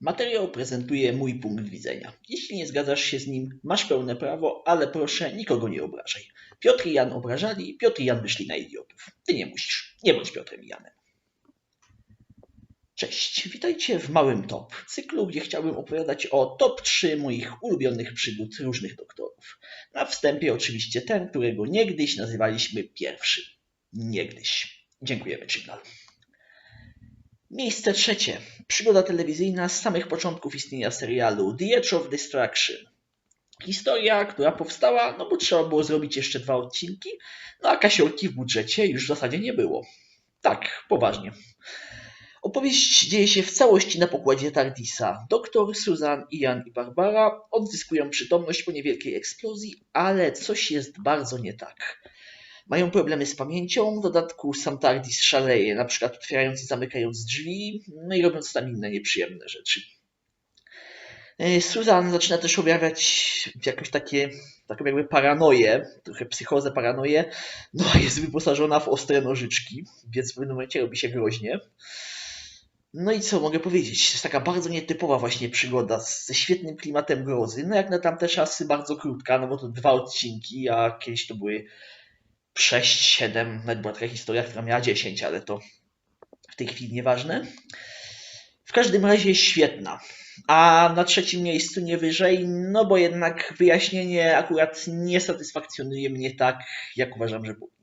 Materiał prezentuje mój punkt widzenia. Jeśli nie zgadzasz się z nim, masz pełne prawo, ale proszę nikogo nie obrażaj. Piotr i Jan obrażali, Piotr i Jan wyszli na idiotów. Ty nie musisz. Nie bądź Piotrem i Janem. Cześć, witajcie w Małym Top, cyklu, gdzie chciałbym opowiadać o top 3 moich ulubionych przygód różnych doktorów. Na wstępie oczywiście ten, którego niegdyś nazywaliśmy pierwszym. Niegdyś. Dziękujemy, Czygnal. Miejsce trzecie. Przygoda telewizyjna z samych początków istnienia serialu The Edge of Destruction. Historia, która powstała, no bo trzeba było zrobić jeszcze dwa odcinki, no a kasiorki w budżecie już w zasadzie nie było. Tak, poważnie. Opowieść dzieje się w całości na pokładzie Tardisa. Doktor, Susan, Ian i Barbara odzyskują przytomność po niewielkiej eksplozji, ale coś jest bardzo nie tak. Mają problemy z pamięcią, w dodatku sam Tardis szaleje, na przykład otwierając i zamykając drzwi, no i robiąc tam inne nieprzyjemne rzeczy. E, Susan zaczyna też objawiać jakieś takie, taką jakby paranoję, trochę psychozę, paranoję, no jest wyposażona w ostre nożyczki, więc w pewnym momencie robi się groźnie. No i co mogę powiedzieć? To jest taka bardzo nietypowa właśnie przygoda ze świetnym klimatem grozy. No jak na tamte czasy bardzo krótka, no bo to dwa odcinki, a kiedyś to były 6, 7, nawet była taka historia, która miała 10, ale to w tej chwili nieważne. W każdym razie świetna. A na trzecim miejscu nie wyżej, no bo jednak wyjaśnienie akurat nie satysfakcjonuje mnie tak, jak uważam, że powinno.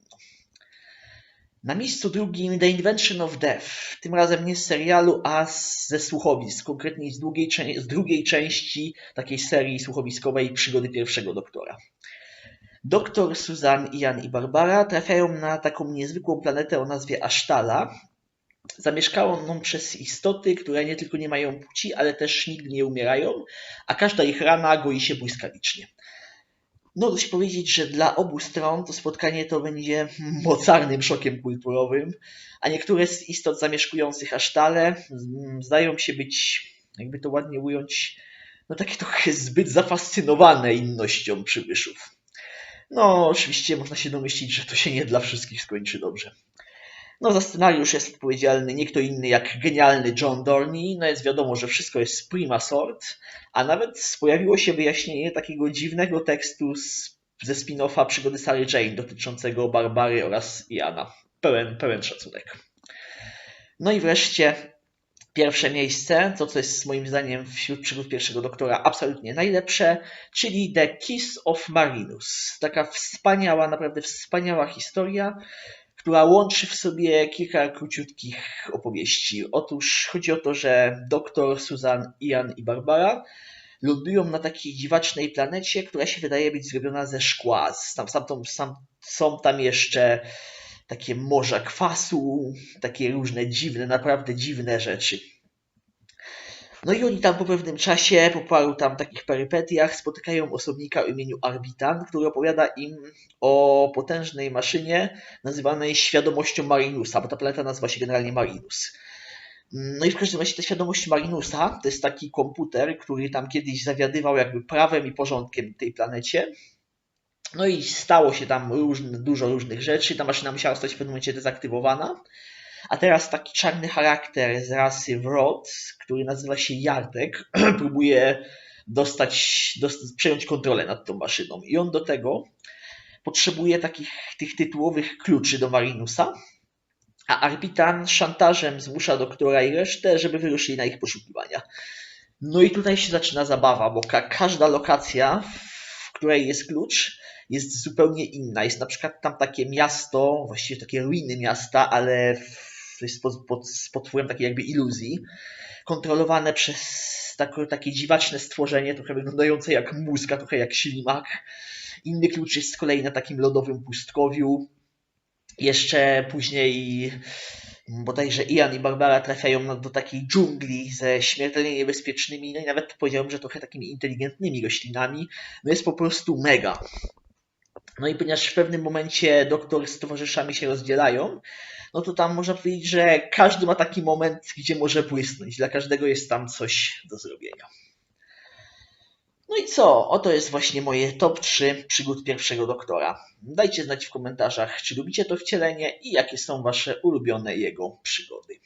Na miejscu drugim The Invention of Death, tym razem nie z serialu, a ze słuchowisk, konkretnie z drugiej, z drugiej części takiej serii słuchowiskowej Przygody pierwszego doktora. Doktor, Susan, Ian i Barbara trafiają na taką niezwykłą planetę o nazwie Asztala, zamieszkaną przez istoty, które nie tylko nie mają płci, ale też nigdy nie umierają, a każda ich rana goi się błyskawicznie. No dość powiedzieć, że dla obu stron to spotkanie to będzie mocarnym szokiem kulturowym, a niektóre z istot zamieszkujących Asztale zdają się być, jakby to ładnie ująć, no takie trochę zbyt zafascynowane innością przybyszów. No, oczywiście można się domyślić, że to się nie dla wszystkich skończy dobrze. No, za scenariusz jest odpowiedzialny nie kto inny jak genialny John Dorney. No, jest wiadomo, że wszystko jest prima sort, a nawet pojawiło się wyjaśnienie takiego dziwnego tekstu z, ze spin-offa przygody Sary Jane dotyczącego Barbary oraz Iana. Pełen, pełen szacunek. No i wreszcie pierwsze miejsce, to co jest moim zdaniem wśród przygód pierwszego doktora absolutnie najlepsze, czyli The Kiss of Marinus. Taka wspaniała, naprawdę wspaniała historia, która łączy w sobie kilka króciutkich opowieści. Otóż chodzi o to, że doktor, Susan, Ian i Barbara lądują na takiej dziwacznej planecie, która się wydaje być zrobiona ze szkła. Sam, sam, sam, są tam jeszcze takie morza kwasu, takie różne dziwne, naprawdę dziwne rzeczy. No i oni tam po pewnym czasie, po paru tam takich perypetiach, spotykają osobnika o imieniu Arbitan, który opowiada im o potężnej maszynie nazywanej świadomością Marinusa, bo ta planeta nazywa się generalnie Marinus. No i w każdym razie ta świadomość Marinusa to jest taki komputer, który tam kiedyś zawiadywał jakby prawem i porządkiem tej planecie. No i stało się tam różne, dużo różnych rzeczy. Ta maszyna musiała zostać w pewnym momencie dezaktywowana. A teraz taki czarny charakter z rasy Wrot, który nazywa się Jartek, próbuje dostać, dostać, przejąć kontrolę nad tą maszyną. I on do tego potrzebuje takich tych tytułowych kluczy do Marinusa, a Arbitan szantażem zmusza doktora i resztę, żeby wyruszyli na ich poszukiwania. No i tutaj się zaczyna zabawa, bo ka każda lokacja, w której jest klucz, jest zupełnie inna. Jest na przykład tam takie miasto, właściwie takie ruiny miasta, ale jest pod, pod, pod wpływem takiej jakby iluzji, kontrolowane przez takie, takie dziwaczne stworzenie, trochę wyglądające jak mózg, a trochę jak ślimak. Inny klucz jest z kolei na takim lodowym pustkowiu. Jeszcze później bodajże Ian i Barbara trafiają do takiej dżungli ze śmiertelnie niebezpiecznymi, no i nawet powiedziałbym, że trochę takimi inteligentnymi roślinami. No jest po prostu mega. No i ponieważ w pewnym momencie doktor z towarzyszami się rozdzielają, no to tam można powiedzieć, że każdy ma taki moment, gdzie może błysnąć. Dla każdego jest tam coś do zrobienia. No i co? Oto jest właśnie moje top 3 przygód pierwszego doktora. Dajcie znać w komentarzach, czy lubicie to wcielenie i jakie są wasze ulubione jego przygody.